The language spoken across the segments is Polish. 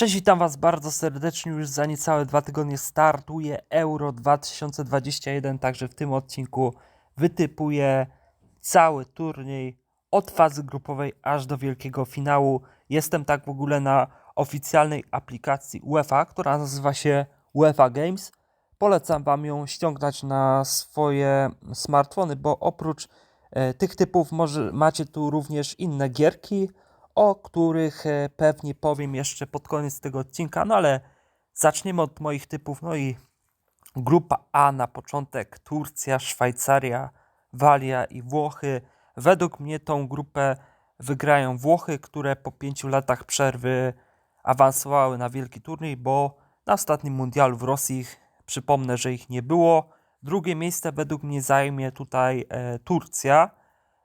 Cześć, witam Was bardzo serdecznie. Już za niecałe dwa tygodnie startuje Euro 2021, także w tym odcinku wytypuję cały turniej od fazy grupowej aż do wielkiego finału. Jestem tak w ogóle na oficjalnej aplikacji UEFA, która nazywa się UEFA Games. Polecam Wam ją ściągnąć na swoje smartfony, bo oprócz e, tych typów może, macie tu również inne gierki, o których e, pewnie powiem jeszcze pod koniec tego odcinka, no ale zaczniemy od moich typów. No i grupa A na początek Turcja, Szwajcaria, Walia i Włochy. Według mnie tą grupę wygrają Włochy, które po pięciu latach przerwy awansowały na wielki turniej, bo na ostatnim mundialu w Rosji przypomnę, że ich nie było. Drugie miejsce według mnie zajmie tutaj e, Turcja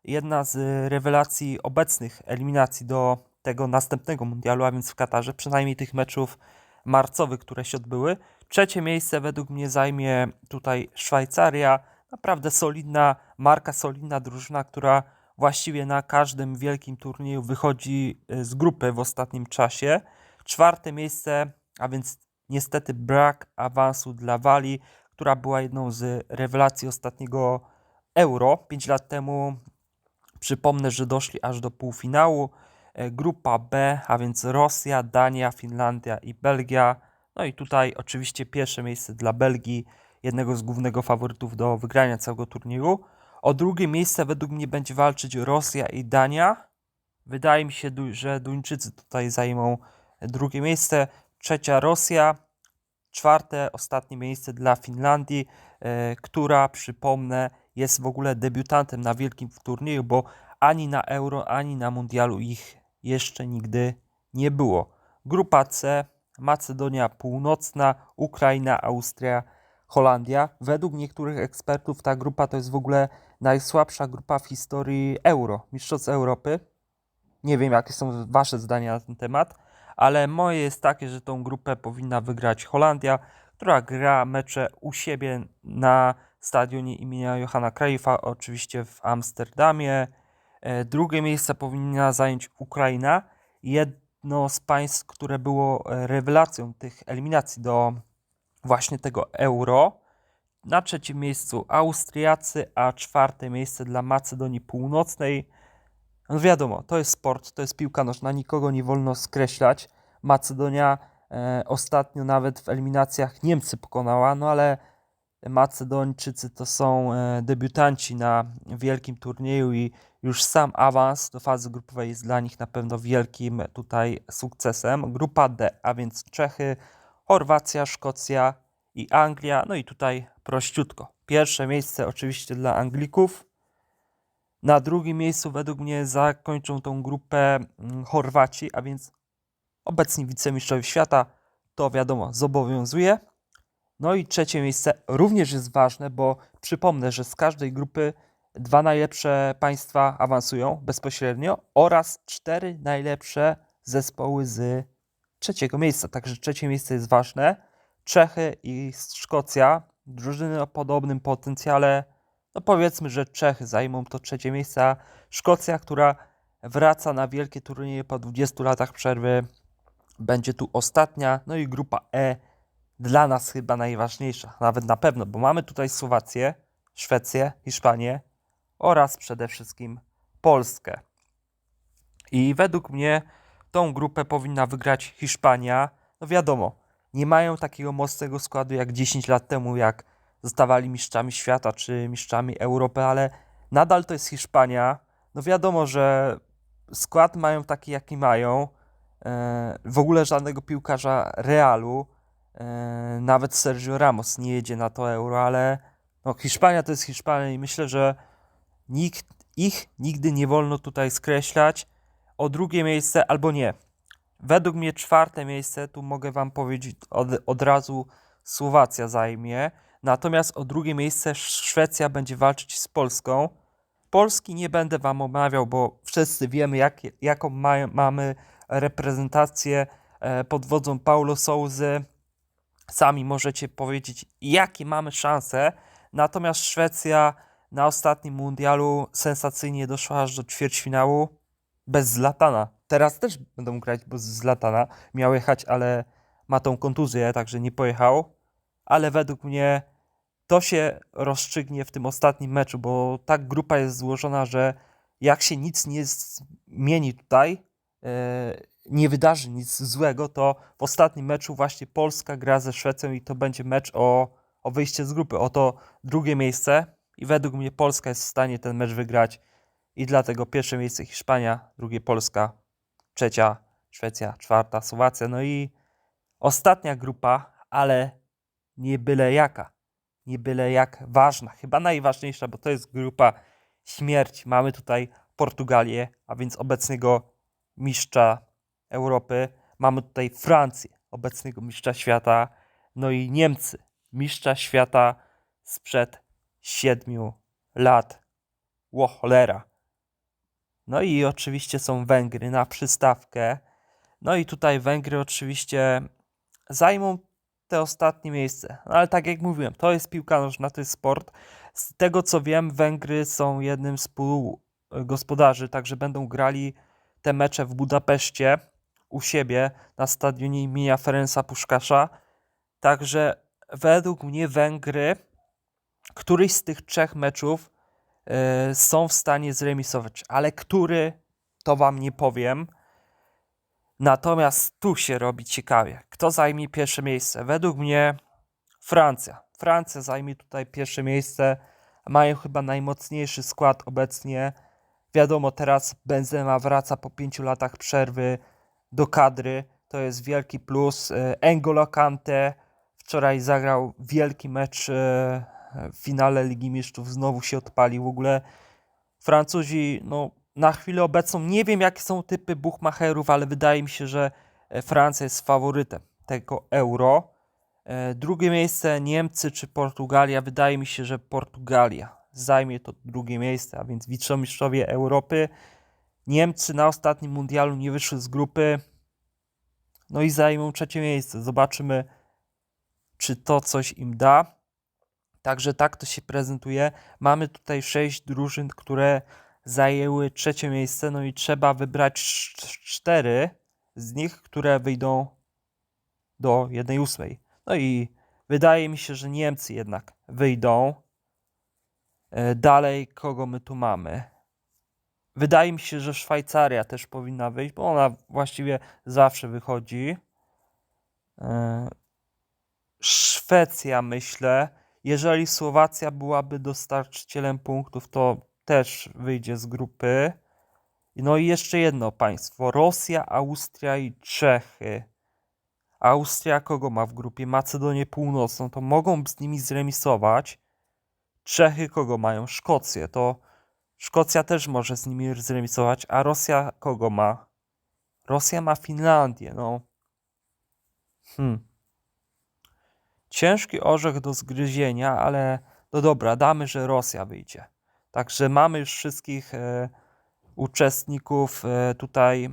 jedna z rewelacji obecnych eliminacji do tego następnego mundialu, a więc w Katarze, przynajmniej tych meczów marcowych, które się odbyły. Trzecie miejsce według mnie zajmie tutaj Szwajcaria. Naprawdę solidna marka, solidna drużyna, która właściwie na każdym wielkim turnieju wychodzi y, z grupy w ostatnim czasie. Czwarte miejsce, a więc niestety brak awansu dla Walii, która była jedną z rewelacji ostatniego Euro. Pięć lat temu Przypomnę, że doszli aż do półfinału. E, Grupa B, a więc Rosja, Dania, Finlandia i Belgia. No i tutaj oczywiście pierwsze miejsce dla Belgii, jednego z głównego faworytów do wygrania całego turnieju. O drugie miejsce według mnie będzie walczyć Rosja i Dania. Wydaje mi się, że Duńczycy tutaj zajmą drugie miejsce. Trzecia Rosja, czwarte, ostatnie miejsce dla Finlandii, e, która przypomnę jest w ogóle debiutantem na wielkim turnieju, bo ani na Euro, ani na Mundialu ich jeszcze nigdy nie było. Grupa C, Macedonia Północna, Ukraina, Austria, Holandia. Według niektórych ekspertów ta grupa to jest w ogóle najsłabsza grupa w historii Euro, Mistrzostw Europy. Nie wiem, jakie są Wasze zdania na ten temat, ale moje jest takie, że tą grupę powinna wygrać Holandia, która gra mecze u siebie na stadionie imienia Johanna Cruyffa, oczywiście w Amsterdamie. E, Drugie miejsce powinna zająć Ukraina, jedno z państw, które było e, rewelacją tych eliminacji do właśnie tego Euro. Na trzecim miejscu Austriacy, a czwarte miejsce dla Macedonii Północnej. No wiadomo, to jest sport, to jest piłka nożna, nikogo nie wolno skreślać. Macedonia e, ostatnio nawet w eliminacjach Niemcy pokonała, no ale Macedończycy to są e, debiutanci na wielkim turnieju i już sam awans do fazy grupowej jest dla nich na pewno wielkim tutaj sukcesem. Grupa D, a więc Czechy, Chorwacja, Szkocja i Anglia. No i tutaj prościutko. Pierwsze miejsce oczywiście dla Anglików. Na drugim miejscu według mnie zakończą tą grupę mm, Chorwaci, a więc obecni wicemistrzowie świata. To wiadomo, zobowiązuje. No i trzecie miejsce również jest ważne, bo przypomnę, że z każdej grupy dwa najlepsze państwa awansują bezpośrednio oraz cztery najlepsze zespoły z trzeciego miejsca. Także trzecie miejsce jest ważne. Czechy i Szkocja, drużyny o podobnym potencjale. No powiedzmy, że Czechy zajmą to trzecie miejsce, a Szkocja, która wraca na wielkie turnieje po 20 latach przerwy, będzie tu ostatnia. No i grupa E dla nas chyba najważniejsza, nawet na pewno, bo mamy tutaj Słowację, Szwecję, Hiszpanię oraz przede wszystkim Polskę. I według mnie tą grupę powinna wygrać Hiszpania. No wiadomo, nie mają takiego mocnego składu jak 10 lat temu, jak zostawali mistrzami świata czy mistrzami Europy, ale nadal to jest Hiszpania. No wiadomo, że skład mają taki, jaki mają. E, W ogóle żadnego piłkarza Realu. E, Nawet Sergio Ramos nie jedzie na to euro, ale no, Hiszpania to jest Hiszpania i myślę, że nikt, ich nigdy nie wolno tutaj skreślać. O drugie miejsce albo nie. Według mnie czwarte miejsce, tu mogę Wam powiedzieć od, od razu, Słowacja zajmie. Natomiast o drugie miejsce Szwecja będzie walczyć z Polską. Polski nie będę Wam omawiał, bo wszyscy wiemy, jak, jaką ma, mamy reprezentację e, pod wodzą Paulo Souzy. Sami możecie powiedzieć, jakie mamy szanse. Natomiast Szwecja na ostatnim mundialu sensacyjnie doszła aż do ćwierćfinału bez Zlatana. teraz też będą grać, bo z Latana miał jechać, ale ma tą kontuzję, także nie pojechał. Ale według mnie to się rozstrzygnie w tym ostatnim meczu, bo tak grupa jest złożona, że jak się nic nie zmieni tutaj, nie wydarzy nic złego, to w ostatnim meczu właśnie Polska gra ze Szwecją i to będzie mecz o, o wyjście z grupy, o to drugie miejsce i według mnie Polska jest w stanie ten mecz wygrać. I dlatego pierwsze miejsce Hiszpania, drugie Polska, trzecia Szwecja, czwarta Słowacja, no i ostatnia grupa, ale nie byle jaka, nie byle jak ważna, chyba najważniejsza, bo to jest grupa śmierci. Mamy tutaj Portugalię, a więc obecnego mistrza Europy. Mamy tutaj Francję, obecnego mistrza świata. No i Niemcy, mistrza świata sprzed siedmiu lat. Ło cholera. No i oczywiście są Węgry na przystawkę. No i tutaj Węgry oczywiście zajmą te ostatnie miejsce. No ale tak jak mówiłem, to jest piłka nożna, to jest sport. Z tego co wiem, Węgry są jednym z współgospodarzy, także będą grali te mecze w Budapeszcie u siebie na stadionie imienia Ferenca Puszkasza. Także według mnie Węgry któryś z tych trzech meczów yy, są w stanie zremisować, ale który to wam nie powiem. Natomiast tu się robi ciekawie. Kto zajmie pierwsze miejsce? Według mnie Francja. Francja zajmie tutaj pierwsze miejsce. Mają chyba najmocniejszy skład obecnie. Wiadomo, teraz Benzema wraca po pięciu latach przerwy do kadry. To jest wielki plus. Engolo Kante wczoraj zagrał wielki mecz e, w finale Ligi Mistrzów. Znowu się odpalił. W ogóle Francuzi, no na chwilę obecną nie wiem jakie są typy buchmacherów, ale wydaje mi się, że e, Francja jest faworytem tego euro. E, drugie miejsce Niemcy czy Portugalia? Wydaje mi się, że Portugalia zajmie to drugie miejsce, a więc wicemistrzowie Europy. Niemcy na ostatnim mundialu nie wyszły z grupy. No i zajmą trzecie miejsce. Zobaczymy, czy to coś im da. Także tak to się prezentuje. Mamy tutaj sześć drużyn, które zajęły trzecie miejsce, no i trzeba wybrać cztery z nich, które wyjdą do jednej ósmej. No i wydaje mi się, że Niemcy jednak wyjdą. E, dalej, kogo my tu mamy? Wydaje mi się, że Szwajcaria też powinna wyjść, bo ona właściwie zawsze wychodzi. E, Szwecja, myślę. Jeżeli Słowacja byłaby dostarczycielem punktów, to też wyjdzie z grupy. No i jeszcze jedno państwo: Rosja, Austria i Czechy. Austria kogo ma w grupie? Macedonię Północną, to mogą z nimi zremisować. Czechy kogo mają? Szkocję, to Szkocja też może z nimi zremisować, a Rosja kogo ma? Rosja ma Finlandię, no. Hmm. Ciężki orzech do zgryzienia, ale no dobra, damy, że Rosja wyjdzie. Także mamy już wszystkich e, uczestników e, tutaj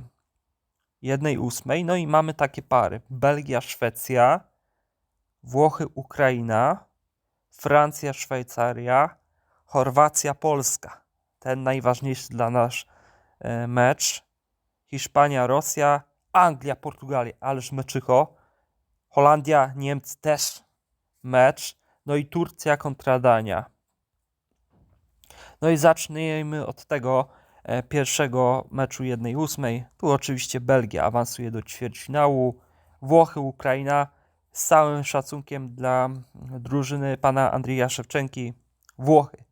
jednej ósmej. No i mamy takie pary: Belgia, Szwecja, Włochy, Ukraina, Francja, Szwajcaria, Chorwacja, Polska. Ten najważniejszy dla nas e, mecz. Hiszpania, Rosja, Anglia, Portugalia, ależ meczycho. Holandia, Niemcy też mecz. No i Turcja kontra Dania. No i zacznijmy od tego e, pierwszego meczu 1-8. Tu oczywiście Belgia awansuje do ćwierćfinału. Włochy, Ukraina z całym szacunkiem dla drużyny pana Andrija Szewczenki. Włochy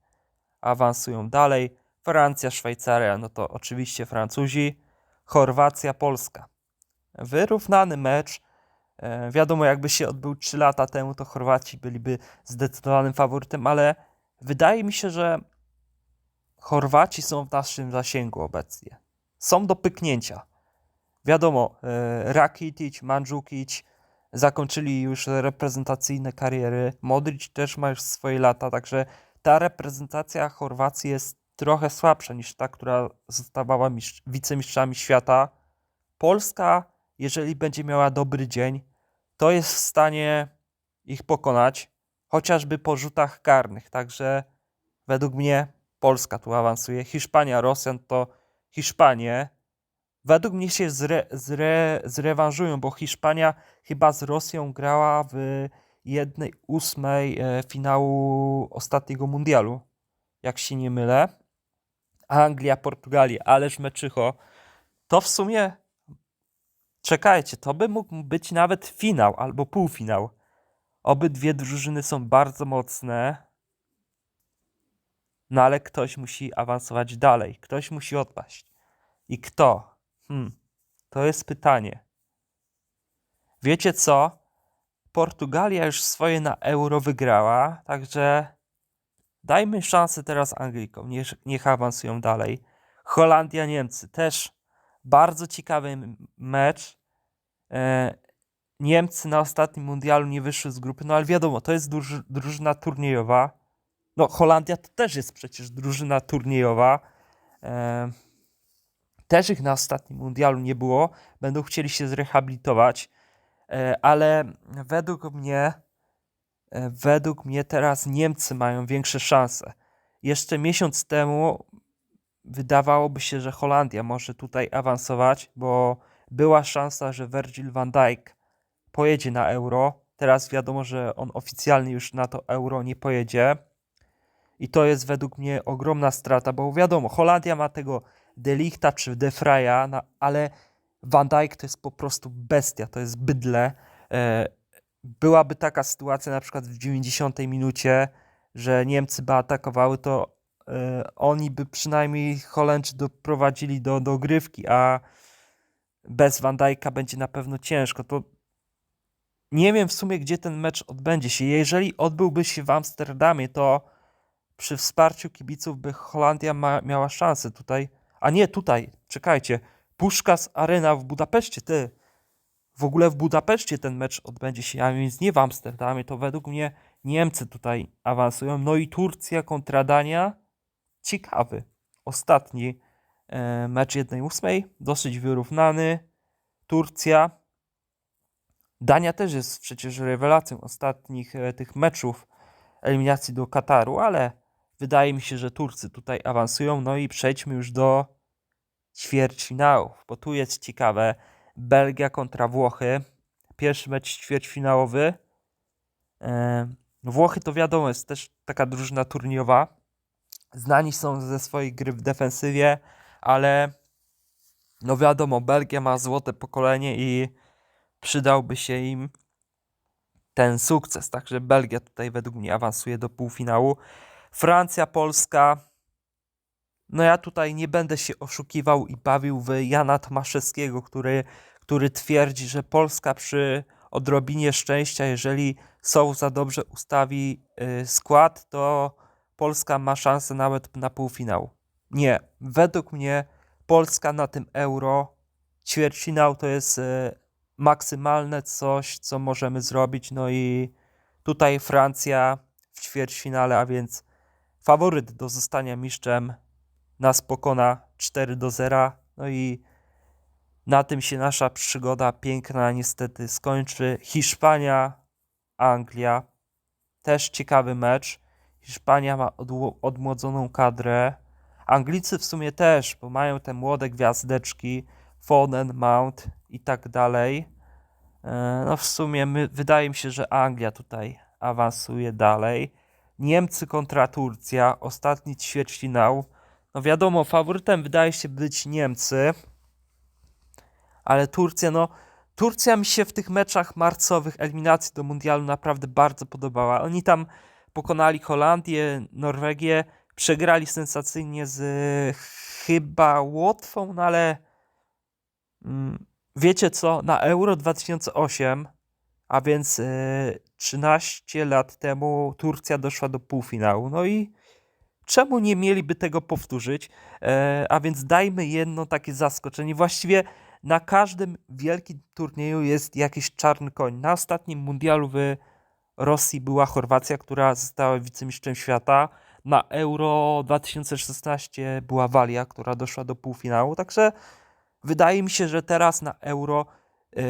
awansują dalej. Francja, Szwajcaria, no to oczywiście Francuzi. Chorwacja, Polska. Wyrównany mecz. E, wiadomo, jakby się odbył 3 lata temu, to Chorwaci byliby zdecydowanym faworytem, ale wydaje mi się, że Chorwaci są w naszym zasięgu obecnie. Są do pyknięcia. Wiadomo, e, Rakitic, Mandzukic zakończyli już reprezentacyjne kariery. Modric też ma już swoje lata, także ta reprezentacja Chorwacji jest trochę słabsza niż ta, która zostawała wicemistrzami świata. Polska, jeżeli będzie miała dobry dzień, to jest w stanie ich pokonać, chociażby po rzutach karnych. Także według mnie Polska tu awansuje. Hiszpania, Rosjan to Hiszpanie według mnie się zre, zre, zrewanżują, bo Hiszpania chyba z Rosją grała w jednej ósmej e, finału ostatniego mundialu, jak się nie mylę. Anglia, Portugalia, ależ meczycho. To w sumie, czekajcie, to by mógł być nawet finał albo półfinał. Obydwie drużyny są bardzo mocne. No ale ktoś musi awansować dalej, ktoś musi odpaść. I kto? Hmm, to jest pytanie. Wiecie co? Portugalia już swoje na euro wygrała, także dajmy szansę teraz Anglikom, niech, niech awansują dalej. Holandia, Niemcy też bardzo ciekawy mecz. E, Niemcy na ostatnim mundialu nie wyszły z grupy, no ale wiadomo, to jest druży- drużyna turniejowa. No, Holandia to też jest przecież drużyna turniejowa. E, też ich na ostatnim mundialu nie było. Będą chcieli się zrehabilitować, e, ale według mnie, e, według mnie teraz Niemcy mają większe szanse. Jeszcze miesiąc temu wydawałoby się, że Holandia może tutaj awansować, bo była szansa, że Virgil van Dijk pojedzie na euro. Teraz wiadomo, że on oficjalnie już na to euro nie pojedzie. I to jest według mnie ogromna strata, bo wiadomo, Holandia ma tego Delichta czy De Vrija, na- ale Van Dijk to jest po prostu bestia, to jest bydle. E, byłaby taka sytuacja na przykład w 90 minucie, że Niemcy by atakowały, to e, oni by przynajmniej Holendrzy doprowadzili do dogrywki, a bez Van Dijk'a będzie na pewno ciężko. To nie wiem w sumie, gdzie ten mecz odbędzie się. Jeżeli odbyłby się w Amsterdamie, to przy wsparciu kibiców by Holandia ma, miała szansę tutaj. A nie, tutaj, czekajcie. Puszkas Arena w Budapeszcie, ty. W ogóle w Budapeszcie ten mecz odbędzie się, a więc nie w Amsterdamie. To według mnie Niemcy tutaj awansują. No i Turcja kontra Dania. Ciekawy. Ostatni e, mecz 1-8. Dosyć wyrównany. Turcja. Dania też jest przecież rewelacją ostatnich e, tych meczów eliminacji do Kataru, ale wydaje mi się, że Turcy tutaj awansują. No i przejdźmy już do ćwierćfinałów, bo tu jest ciekawe. Belgia kontra Włochy. Pierwszy mecz ćwierćfinałowy. E, Włochy to wiadomo, jest też taka drużyna turniejowa. Znani są ze swojej gry w defensywie, ale no wiadomo, Belgia ma złote pokolenie i przydałby się im ten sukces. Także Belgia tutaj według mnie awansuje do półfinału. Francja, Polska. No ja tutaj nie będę się oszukiwał i bawił w Jana Tomaszewskiego, który, który twierdzi, że Polska przy odrobinie szczęścia, jeżeli Sousa dobrze ustawi y, skład, to Polska ma szansę nawet na półfinał. Nie, według mnie Polska na tym euro ćwierćfinał to jest y, maksymalne coś, co możemy zrobić. No i tutaj Francja w ćwierćfinale, a więc faworyt do zostania mistrzem nas pokona 4 do 0. No i na tym się nasza przygoda piękna niestety skończy. Hiszpania, Anglia. Też ciekawy mecz. Hiszpania ma odmłodzoną kadrę. Anglicy w sumie też, bo mają te młode gwiazdeczki. Foden, Mount i tak dalej. E, No w sumie my, wydaje mi się, że Anglia tutaj awansuje dalej. Niemcy kontra Turcja, ostatni ćwierćfinał. No wiadomo, faworytem wydaje się być Niemcy, ale Turcja, no Turcja mi się w tych meczach marcowych eliminacji do mundialu naprawdę bardzo podobała. Oni tam pokonali Holandię, Norwegię, przegrali sensacyjnie z chyba Łotwą, no ale mm, wiecie co, na Euro 2008, a więc e, 13 lat temu Turcja doszła do półfinału. No i czemu nie mieliby tego powtórzyć? E, a więc dajmy jedno takie zaskoczenie. Właściwie na każdym wielkim turnieju jest jakiś czarny koń. Na ostatnim mundialu w Rosji była Chorwacja, która została wicemistrzem świata. Na Euro 2016 była Walia, która doszła do półfinału. Także wydaje mi się, że teraz na Euro e,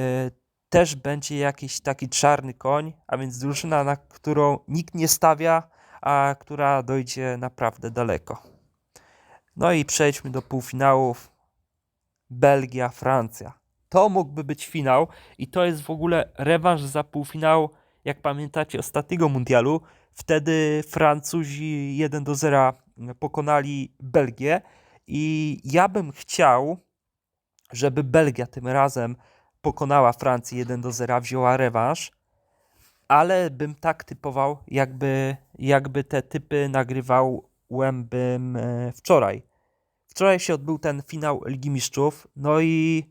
też będzie jakiś taki czarny koń, a więc drużyna, na którą nikt nie stawia, a która dojdzie naprawdę daleko. No i przejdźmy do półfinałów. Belgia, Francja. To mógłby być finał i to jest w ogóle rewanż za półfinał, jak pamiętacie, ostatniego mundialu. Wtedy Francuzi 1 do 0 pokonali Belgię i ja bym chciał, żeby Belgia tym razem pokonała Francję 1 do 0, wzięła rewanż, ale bym tak typował, jakby, jakby te typy nagrywałem bym e, wczoraj. Wczoraj się odbył ten finał Ligi Mistrzów, no i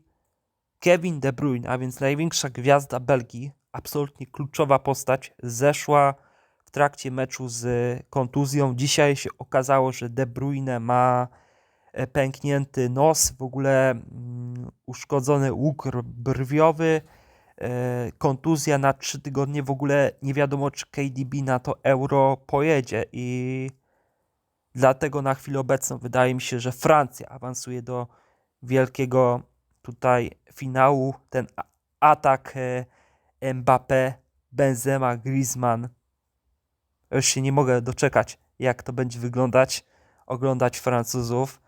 Kevin De Bruyne, a więc największa gwiazda Belgii, absolutnie kluczowa postać, zeszła w trakcie meczu z kontuzją. Dzisiaj się okazało, że De Bruyne ma pęknięty nos, w ogóle mm, uszkodzony łuk brwiowy, e, kontuzja na 3 tygodnie. W ogóle nie wiadomo, czy KDB na to euro pojedzie i dlatego na chwilę obecną wydaje mi się, że Francja awansuje do wielkiego tutaj finału. Ten atak e, Mbappé, Benzema, Griezmann. Już się nie mogę doczekać, jak to będzie wyglądać, oglądać Francuzów.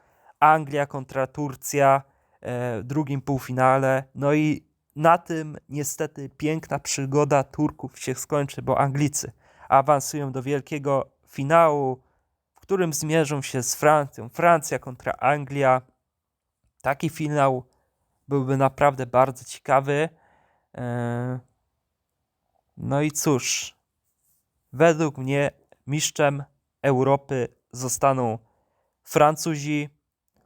Anglia kontra Turcja e, w drugim półfinale. No i na tym niestety piękna przygoda Turków się skończy, bo Anglicy awansują do wielkiego finału, w którym zmierzą się z Francją. Francja kontra Anglia. Taki finał byłby naprawdę bardzo ciekawy. E, No i cóż, według mnie mistrzem Europy zostaną Francuzi,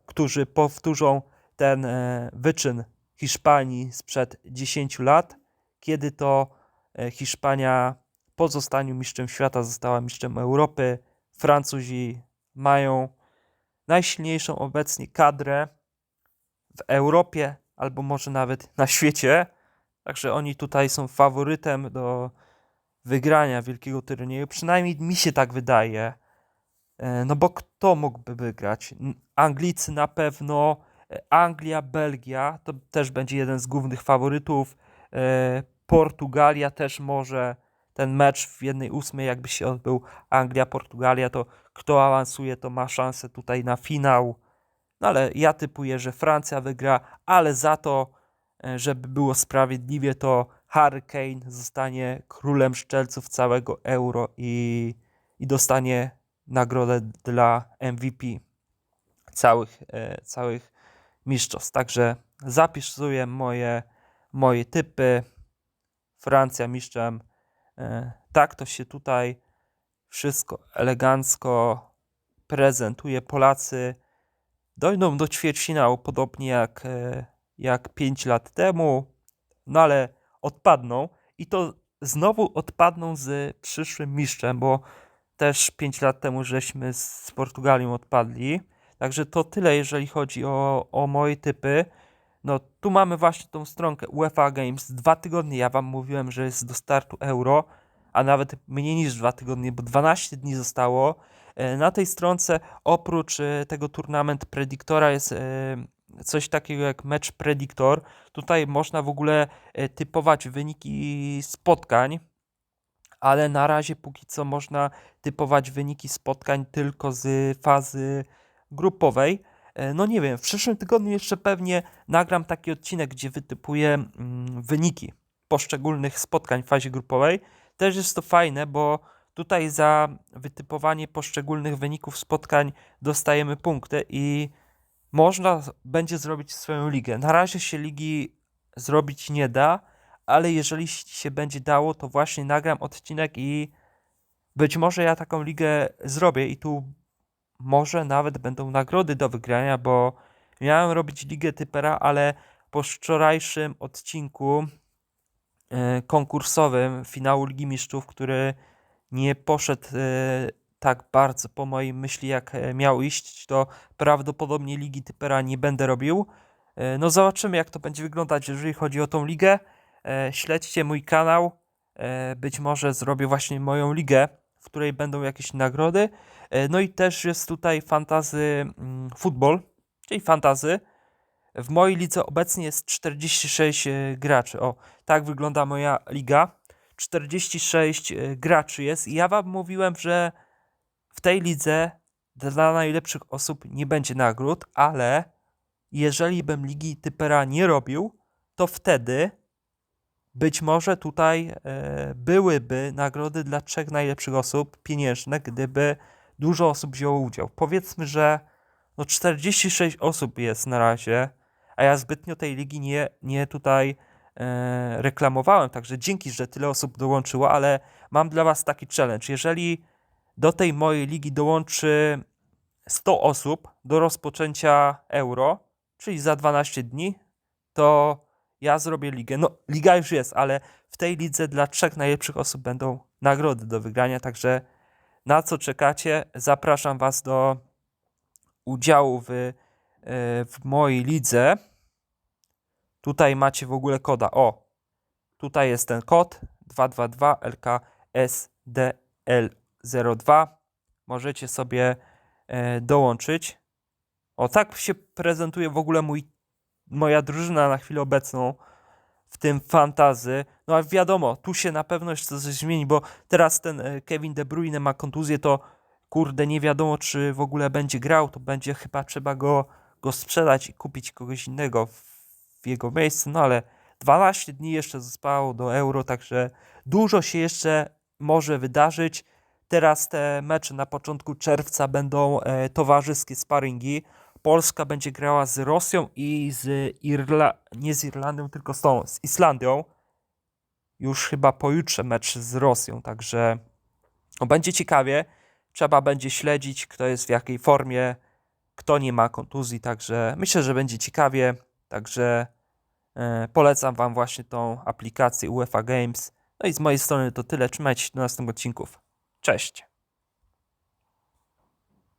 którzy powtórzą ten e, wyczyn Hiszpanii sprzed 10 lat, kiedy to e, Hiszpania po zostaniu mistrzem świata została mistrzem Europy. Francuzi mają najsilniejszą obecnie kadrę w Europie, albo może nawet na świecie. Także oni tutaj są faworytem do wygrania wielkiego turnieju. Przynajmniej mi się tak wydaje. E, No bo kto mógłby wygrać? Anglicy na pewno, e, Anglia, Belgia to też będzie jeden z głównych faworytów. E, Portugalia też może. Ten mecz w jednej ósmej, jakby się odbył Anglia-Portugalia, to kto awansuje, to ma szansę tutaj na finał. No ale ja typuję, że Francja wygra, ale za to, żeby było sprawiedliwie, to Harry Kane zostanie królem szczelców całego euro i, i dostanie nagrodę dla MVP całych, e, całych mistrzostw. Także zapisuję moje, moje typy. Francja mistrzem. E, Tak to się tutaj wszystko elegancko prezentuje. Polacy dojdą do ćwierćfinału podobnie jak, e, jak 5 lat temu, no ale odpadną i to znowu odpadną z przyszłym mistrzem, bo też 5 lat temu żeśmy z Portugalią odpadli. Także to tyle, jeżeli chodzi o, o moje typy. No tu mamy właśnie tą stronkę UEFA Games. Dwa tygodnie ja wam mówiłem, że jest do startu euro, a nawet mniej niż dwa tygodnie, bo 12 dni zostało. E, Na tej stronce oprócz e, tego turnament prediktora jest e, coś takiego jak mecz prediktor. Tutaj można w ogóle typować wyniki spotkań, ale na razie póki co można typować wyniki spotkań tylko z fazy grupowej. E, No nie wiem, w przyszłym tygodniu jeszcze pewnie nagram taki odcinek, gdzie wytypuję mm, wyniki poszczególnych spotkań w fazie grupowej. Też jest to fajne, bo tutaj za wytypowanie poszczególnych wyników spotkań dostajemy punkty i można będzie zrobić swoją ligę. Na razie się ligi zrobić nie da, ale jeżeli się będzie dało, to właśnie nagram odcinek i być może ja taką ligę zrobię i tu może nawet będą nagrody do wygrania, bo miałem robić ligę typera, ale po wczorajszym odcinku e, konkursowym finału Ligi Mistrzów, który nie poszedł e, tak bardzo po mojej myśli, jak e, miał iść, to prawdopodobnie Ligi Typera nie będę robił. No zobaczymy, jak to będzie wyglądać, jeżeli chodzi o tą ligę. E, Śledźcie mój kanał. E, Być może zrobię właśnie moją ligę, w której będą jakieś nagrody. E, No i też jest tutaj fantazy mm, futbol, czyli fantazy. W mojej lidze obecnie jest 46 e, graczy. O, tak wygląda moja liga. 46 e, graczy jest i ja wam mówiłem, że w tej lidze dla najlepszych osób nie będzie nagród, ale jeżeli bym ligi typera nie robił, to wtedy być może tutaj e, byłyby nagrody dla trzech najlepszych osób pieniężne, gdyby dużo osób wzięło udział. Powiedzmy, że no 46 osób jest na razie, a ja zbytnio tej ligi nie, nie tutaj e, reklamowałem, także dzięki, że tyle osób dołączyło, ale mam dla Was taki challenge. Jeżeli do tej mojej ligi dołączy 100 osób do rozpoczęcia euro, czyli za 12 dni, to ja zrobię ligę. No, liga już jest, ale w tej lidze dla trzech najlepszych osób będą nagrody do wygrania, także na co czekacie? Zapraszam Was do udziału w, e, w mojej lidze. Tutaj macie w ogóle koda. O, tutaj jest ten kod 222 LKSDL02. Możecie sobie e, dołączyć. O, tak się prezentuje w ogóle mój, moja drużyna na chwilę obecną w tym fantazy. No a wiadomo, tu się na pewno jeszcze coś zmieni, bo teraz ten e, Kevin De Bruyne ma kontuzję, to kurde, nie wiadomo, czy w ogóle będzie grał, to będzie chyba trzeba go, go sprzedać i kupić kogoś innego w, jego miejsce, no ale 12 dni jeszcze zostało do Euro, także dużo się jeszcze może wydarzyć. Teraz te mecze na początku czerwca będą e, towarzyskie sparingi. Polska będzie grała z Rosją i z Irla... nie z Irlandią, tylko z tą, z Islandią. Już chyba pojutrze mecz z Rosją, także no, będzie ciekawie. Trzeba będzie śledzić, kto jest w jakiej formie, kto nie ma kontuzji, także myślę, że będzie ciekawie. Także e, polecam Wam właśnie tą aplikację UEFA Games. No i z mojej strony to tyle. Trzymajcie się do następnych odcinków. Cześć!